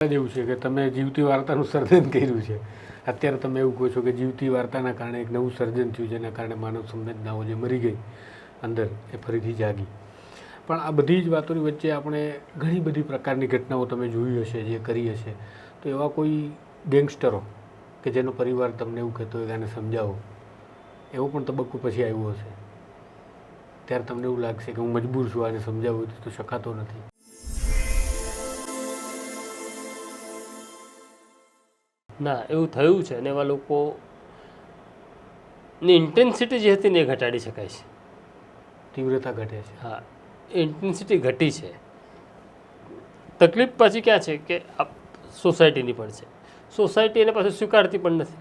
એવું છે કે તમે જીવતી વાર્તાનું સર્જન કર્યું છે. અત્યારે તમે એવું કહો છો કે જીવતી વાર્તાના કારણે એક નવું સર્જન થયું જેના કારણે માનવ સંવેદનાઓ જે મરી ગઈ અંદર એ ફરીથી જાગી. પણ આ બધી જ વાતોની વચ્ચે આપણે ઘણી બધી પ્રકારની ઘટનાઓ તમે જોઈ હશે, જે કરી હશે. તો એવા કોઈ ગેંગસ્ટરો કે જેનો પરિવાર તમને એવું કહેતો હોય આને સમજાવો, એવો પણ તબક્કો પછી આવ્યો હશે. ત્યારે તમને એવું લાગશે કે હું મજબૂર છું, આને સમજાવવું તો શકાતો નથી. ના એવું થયું છે અને એવા લોકો ની ઇન્ટેન્સિટી જે હતી ને એ ઘટાડી શકાય છે. તીવ્રતા ઘટે છે. હા ઇન્ટેન્સિટી ઘટી છે. તકલીફ પછી ક્યાં છે કે આ સોસાયટીની પણ છે. સોસાયટી એને પાછું સ્વીકારતી પણ નથી.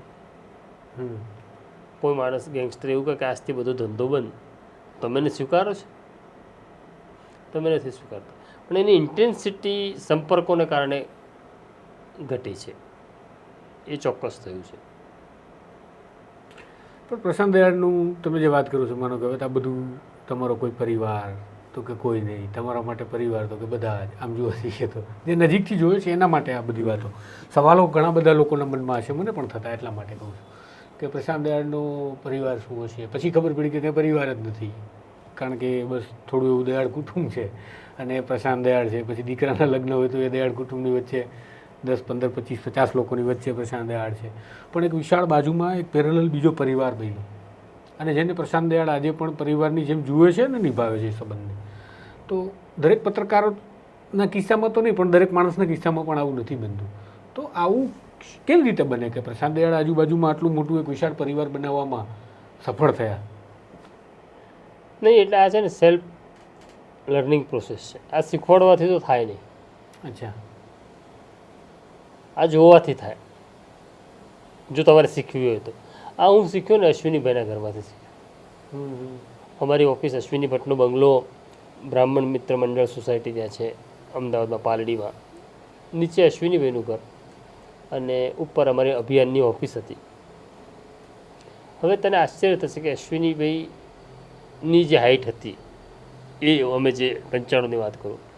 કોઈ માણસ ગેંગસ્ટર એવું કે આજથી બધો ધંધો બંધ. તમે એને સ્વીકારો છો? તમે નથી સ્વીકારતા. પણ એની ઇન્ટેન્સિટી સંપર્કોને કારણે ઘટી છે. એ ચોક્કસ થયું છે. પણ પ્રશાંત દયાળનું તમે જે વાત કરો છો, માનો કે હવે આ બધું તમારો કોઈ પરિવાર તો કે કોઈ નહીં, તમારા માટે પરિવાર તો કે બધા જ, આમ જોવા જઈએ તો. જે નજીકથી જોયો છે, એના માટે આ બધી વાતો. સવાલો ઘણા બધા લોકોના મનમાં હશે, મને પણ થતા એટલા માટે કહું છું. કે પ્રશાંત દયાળનો પરિવાર શું હશે? પછી ખબર પડી કે કંઈ પરિવાર જ નથી. કારણ કે બસ થોડું એવું દયાળ કુટુંબ છે. અને પ્રશાંત દયાળ છે, પછી દીકરાના લગ્ન હોય તો એ દયાળ કુટુંબની વચ્ચે દસ પંદર પચીસ પચાસ લોકોની વચ્ચે પ્રશાંત દયાળ છે. પણ એક વિશાળ બાજુમાં એક પેરેલલ બીજો પરિવાર બન્યો. અને જેને પ્રશાંત દયાળ આજે પણ પરિવારની જેમ જુએ છે ને નિભાવે છે એ સંબંધને. તો દરેક પત્રકારોના કિસ્સામાં તો નહીં પણ દરેક માણસના કિસ્સામાં પણ આવું નથી બનતું. તો આવું કેવી રીતે બને કે પ્રશાંત દયાળ આજુબાજુમાં આટલું મોટું એક વિશાળ પરિવાર બનાવવામાં સફળ થયા? નહીં એટલે આ છે ને સેલ્ફ લર્નિંગ પ્રોસેસ છે. આ શીખવાડવાથી તો થાય નહીં. અચ્છા. આ જોવાથી થાય. જો તમારે શીખવી હોય તો. આ હું શીખ્યો ને અશ્વિનીભાઈના ઘરમાંથી શીખ્યો. અમારી ઓફિસ અશ્વિની ભટ્ટનો બંગલો બ્રાહ્મણ મિત્ર મંડળ સોસાયટી ત્યાં છે અમદાવાદમાં પાલડીમાં. નીચે અશ્વિનીભાઈનું ઘર અને ઉપર અમારી અભિયાનની ઓફિસ હતી. હવે તને આશ્ચર્ય થશે કે અશ્વિનીભાઈની જે હાઇટ હતી એ અમે જે પંચાણુંની વાત કરું.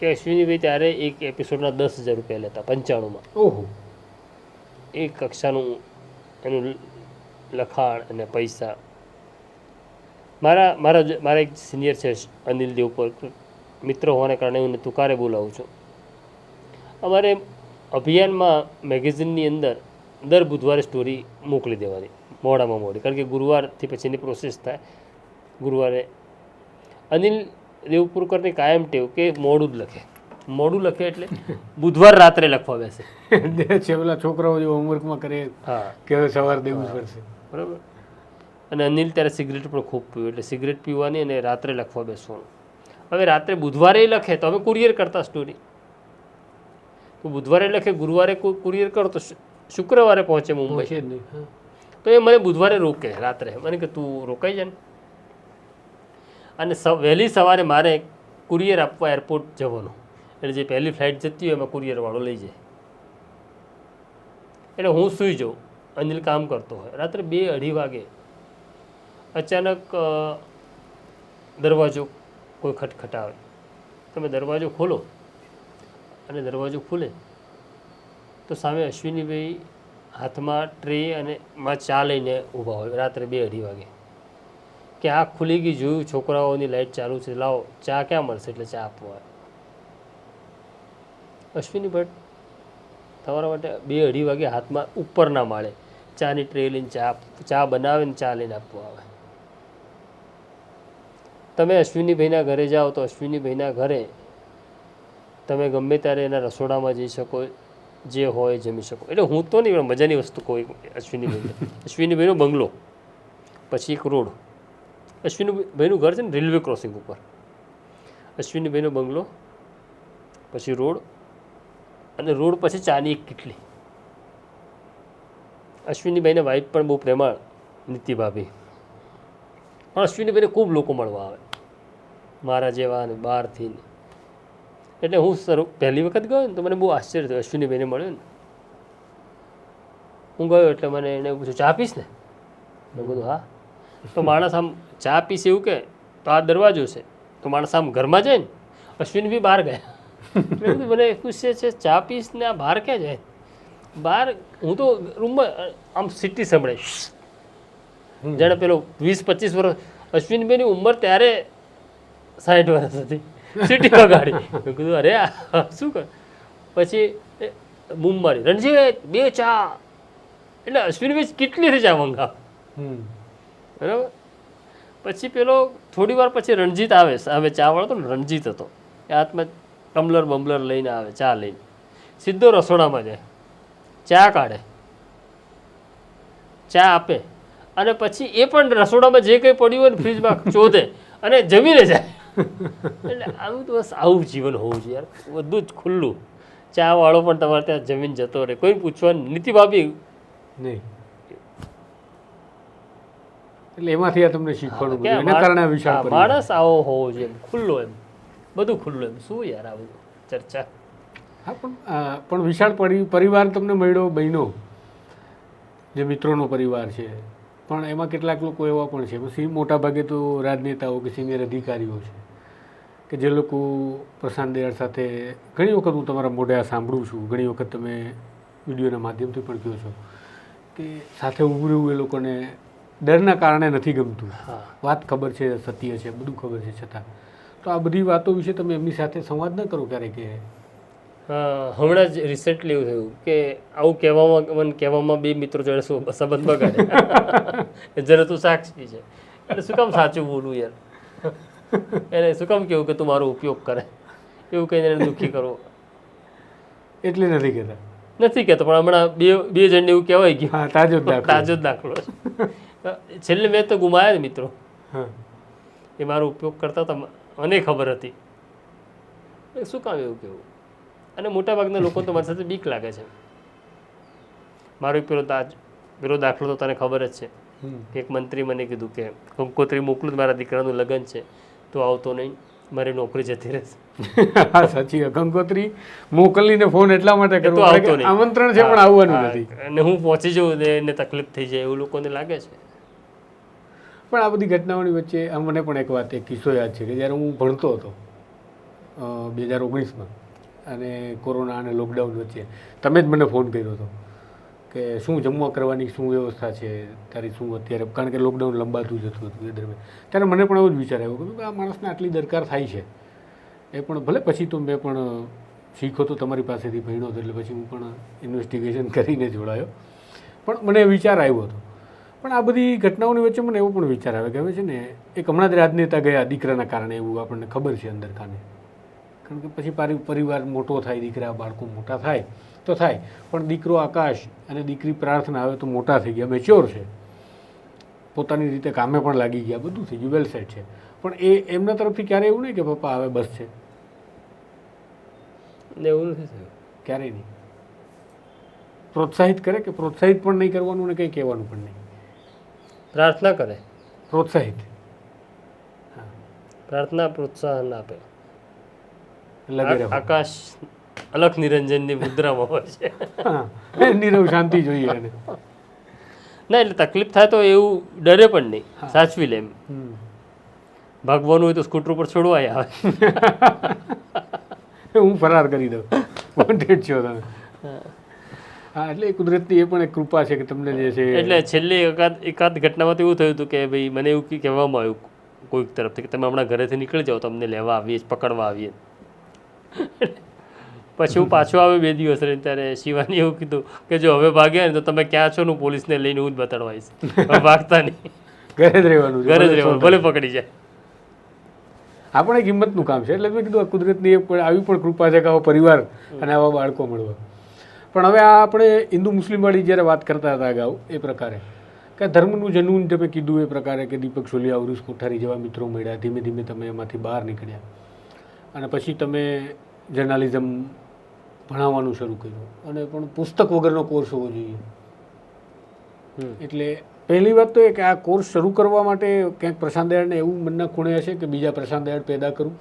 કે અશ્વિનીભાઈ ત્યારે એક એપિસોડના દસ હજાર રૂપિયા લેતા પંચાણુંમાં. ઓહો. એ કક્ષાનું એનું લખાણ અને પૈસા. મારા મારા મારા એક સિનિયર છે અનિલ દેવપર મિત્ર હોવાને કારણે હું તુકારે બોલાવું છું. અમારે અભિયાનમાં મેગેઝિનની અંદર દર બુધવારે સ્ટોરી મોકલી દેવાની મોડામાં મોડી કારણ કે ગુરુવારથી પછીની પ્રોસેસ થાય ગુરુવારે. અનિલ દેવપુરકરની કાયમ ટેવ કે મોડું જ લખે. મોડું લખે એટલે બુધવાર રાત્રે લખવા બેસે. છેલ્લા છોકરાઓ જે હોમવર્કમાં કરે હા. કે સવાર દેવું પડશે. બરાબર. અને અનિલ ત્યારે સિગરેટ પણ ખૂબ પીવું એટલે સિગરેટ પીવાની અને રાત્રે લખવા બેસવાનું. હવે રાત્રે બુધવારે લખે તો અમે કુરિયર કરતા સ્ટોરી તો બુધવારે લખે ગુરુવારે કુરિયર કરો તો શુક્રવારે પહોંચે મુંબઈ. તો એ મને બુધવારે રોકે રાત્રે. મને કે તું રોકાઈ જાય ને. અને વહેલી સવારે મારે કુરિયર આપવા એરપોર્ટ જવાનું. એટલે જે પહેલી ફ્લાઇટ જતી હોય એમાં કુરિયરવાળો લઈ જાય. એટલે હું સૂઈ જાઉં, અનિલ કામ કરતો હોય. રાત્રે બે અઢી વાગે અચાનક દરવાજો કોઈ ખટખટાવે. તમે દરવાજો ખોલો અને દરવાજો ખુલે તો સામે અશ્વિનીભાઈ હાથમાં ટ્રે અને માં ચા લઈને ઊભા હોય, રાત્રે બે અઢી વાગે. કે આ ખુલી ગઈ, જોયું છોકરાઓની લાઇટ ચાલુ છે, લાવો, ચા ક્યાં મળશે એટલે ચા આપવા અશ્વિની ભટ્ટ, તમારા માટે બે અઢી વાગે હાથમાં ઉપરના માળે ચાની ટ્રે લઈને ચા ચા બનાવે ને ચા લઈને આપવા આવે. તમે અશ્વિનીભાઈના ઘરે જાઓ તો અશ્વિનીભાઈના ઘરે તમે ગમે ત્યારે એના રસોડામાં જઈ શકો, જે હોય જમી શકો. એટલે હું તો નહીં, પણ મજાની વસ્તુ કોઈ અશ્વિનીભાઈ અશ્વિનીભાઈનો બંગલો, પછી એક રોડ. અશ્વિનીભાઈનું ઘર છે ને રેલવે ક્રોસિંગ ઉપર. અશ્વિનીભાઈનો બંગલો, પછી રોડ, અને રોડ પછી ચાની એક કિટલી. અશ્વિનીભાઈને વાઈફ પણ બહુ પ્રેમાળ નીતિ ભાભી પણ અશ્વિનીભાઈને ખૂબ લોકો મળવા આવે. મારા જેવા ને બહારથી ને. એટલે હું સર, પહેલી વખત ગયો ને તો મને બહુ આશ્ચર્ય થયું અશ્વિનીભાઈને મળ્યો ને. હું ગયો એટલે મને એને પૂછ્યું, ચા પીશ ને? મેં કીધું, હા. તો માણસ આમ ચા પીશે એવું કે તો આ દરવાજો છે. તો માણસ આમ ઘરમાં જાય ને અશ્વિન બી બહાર ગયા. મને પૂછે છે ચા પીસ ને આ બહાર ક્યાં જાય? બહાર હું તો રૂમમાં આમ સિટી સંભળે જાણે પેલો વીસ પચીસ વર્ષ અશ્વિનભાઈની ઉંમર ત્યારે સાઠ વર્ષ હતી. સિટી વગાડી મેં કીધું અરે શું કર? પછી બૂમ મારી રણજીત બે ચા. એટલે અશ્વિનભાઈ કેટલી ચા મંગાવ? બરાબર? પછી પેલો થોડી વાર પછી રણજીત આવે હવે ચાવાળો તો રણજીત હતો. એ હાથમાં ટમ્બલર બમ્બલર લઈને આવે, ચા લઈને. સીધો રસોડામાં જાય. ચા કાઢે. ચા આપે. અને પછી એ પણ રસોડામાં જે કંઈ પડ્યું હોય ને ફ્રીજમાં ચોદે અને જમીને જાય. એટલે આવું તો બસ આવું જીવન હોવું જોઈએ યાર. બધું જ ખુલ્લું. ચા વાળો પણ તમારે ત્યાં જમીન જતો રહે. કોઈ પૂછવાનું? નીતિ ભાભી? નહીં. એટલે એમાંથી આ તમને શીખવાનું મળ્યું. એના કારણે વિશાળ. માણસ આવો હોવો જોઈએ ખુલ્લો એમ. બધું ખુલ્લું એમ. શું યાર આ બધું ચર્ચા? હા પણ પણ વિશાળ પરિ પરિવાર તમને મળ્યો બહેનો જે મિત્રોનો પરિવાર છે. પણ એમાં કેટલાક લોકો એવા પણ છે. પછી મોટા ભાગે તો રાજનેતાઓ કે સિનિયર અધિકારીઓ છે. કે જે લોકો પ્રશાંત દયાળ સાથે ઘણી વખત હું તમારા મોઢે આ સાંભળું છું. ઘણી વખત તમે વિડીયોના માધ્યમથી પણ કહો છો કે સાથે ઊભું રહેવું એ લોકોને ડરના કારણે નથી ગમતું. વાત ખબર છે સત્ય છે બધું ખબર છે છતાં. તો આ બધી વાતો વિશે તમે એમની સાથે સંવાદ ન કરો ક્યારેક કે હમણાં જ રિસેન્ટલી એવું થયું કે આવું કહેવામાં મને કહેવામાં બે મિત્રો જોડે શું સંબંધ બગાડે જરા તું સાક્ષી છે. એટલે શું કામ સાચું બોલું યાર? એને શું કામ કેવું કે તું મારો ઉપયોગ કરે? એવું કહીને એને દુઃખી કરવો એટલે નથી કહેતા. નથી કહેતો પણ હમણાં બે બે જણને એવું કહેવાય ગયું. હા તાજો તાજો દાખલો છેલ્લે મેં તો ગુમાયા જ મિત્રો. હા. એ મારો ઉપયોગ કરતા હતા મને ખબર હતી. શું કામ એવું કેવું? અને મોટાભાગના લોકો તો મારી સાથે બીક લાગે છે. મારો એક પેલો પેલો દાખલો તો તને ખબર જ છે. કે એક મંત્રી મને કીધું કે કંકોત્રી મોકલું મારા દીકરાનું લગ્ન છે. તો આવતો નહીં મારી નોકરી જતી રહેશે. હા સાચી કંકોત્રી મોકલીને ફોન એટલા માટે કરવો આમંત્રણ છે પણ આવવાનું નથી. અને હું પહોંચી જાઉં ને એને તકલીફ થઈ જાય એવું લોકોને લાગે છે. પણ આ બધી ઘટનાઓની વચ્ચે મને પણ એક વાત એક કિસ્સો યાદ છે કે જ્યારે હું ભણતો હતો બે હજાર ઓગણીસમાં, અને કોરોના અને લોકડાઉન વચ્ચે, તમે જ મને ફોન કર્યો હતો કે શું જમવા કરવાની શું વ્યવસ્થા છે, તારી શું અત્યારે, કારણ કે લોકડાઉન લંબાતું જતું હતું એ દરમિયાન. ત્યારે મને પણ એવો જ વિચાર આવ્યો કે આ માણસને આટલી દરકાર થાય છે. એ પણ ભલે પછી તો મેં પણ શીખો તો તમારી પાસેથી ભણ્યો હતો એટલે પછી હું પણ ઇન્વેસ્ટિગેશન કરીને જોડાયો. પણ મને વિચાર આવ્યો હતો પણ આ બધી ઘટનાઓની વચ્ચે મને એવો પણ વિચાર આવે કે હવે છે ને એક હમણાં જ રાજનેતા ગયા દીકરાના કારણે એવું આપણને ખબર છે અંદર કાને કારણ કે પછી પારી પરિવાર મોટો થાય દીકરા બાળકો મોટા થાય તો થાય. પણ દીકરો આકાશ અને દીકરી પ્રાર્થના હવે તો મોટા થઈ ગયા મેચ્યોર છે. પોતાની રીતે કામે પણ લાગી ગયા બધું થઈ ગયું વેલ સેટ છે. પણ એ એમના તરફથી ક્યારે એવું નહીં કે પપ્પા હવે બસ છે? એવું નથી થયું. ક્યારેય નહીં. પ્રોત્સાહિત કરે કે પ્રોત્સાહિત પણ નહીં કરવાનું ને કંઈ કહેવાનું પણ નહીં. પ્રાર્થના કરે. પ્રોત્સાહિત. પ્રાર્થના પ્રોત્સાહન આપે. આકાશ અલખ નિરંજનની મુદ્રામાં હોય છે. નીરવ શાંતિ જોઈએ એને. ના એટલે તકલીફ થાય તો એવું ડરે પણ નહીં. સાચવી લે એમ. ભાગવાનું હોય તો સ્કૂટર ઉપર છોડવાય આવે. હું ફરાર કરી દઉં. વોન્ટેડ છો તમે. હા એટલે કુદરતની એ પણ એક કૃપા છે કે તમને જે છે એટલે છેલ્લે એકાદ એકાદ ઘટનામાં તો એવું થયું હતું કે ભાઈ મને એવું કહેવામાં આવ્યું કોઈક તરફથી કે તમે હમણાં ઘરેથી નીકળી જાઓ તમને લેવા આવીએ પકડવા આવીએ. પછી હું પાછો આવ્યો બે દિવસ રહીને ત્યારે શિવાની એવું કીધું કે જો હવે ભાગ્યા ને તો તમે ક્યાં છો ને પોલીસને લઈને હું જ બતાડવા આવીશ ભાગતા નહીં. ઘરે જ રહેવાનું ઘરે જ રહેવાનું ભલે પકડી જાય. આ પણ એક હિંમતનું કામ છે એટલે મેં કીધું કુદરતની એક પણ આવી પણ કૃપા છે કે આવો પરિવાર અને આવા બાળકો મળવા. પણ હવે આ આપણે હિન્દુ મુસ્લિમવાળી જ્યારે વાત કરતા હતા અગાઉ એ પ્રકારે કે ધર્મનું જનૂન તમે કીધું એ પ્રકારે કે દીપક સોલિયા ઉરુસ કોઠારી જેવા મિત્રો મળ્યા ધીમે ધીમે તમે એમાંથી બહાર નીકળ્યા. અને પછી તમે જર્નાલિઝમ ભણાવવાનું શરૂ કર્યું. અને પણ પુસ્તક વગરનો કોર્સ હોવો જોઈએ. એટલે પહેલી વાત તો એ કે આ કોર્સ શરૂ કરવા માટે ક્યાંક પ્રશાંત દયાળને એવું મનના ખૂણે હશે કે બીજા પ્રશાંત દયાળ પેદા કરું.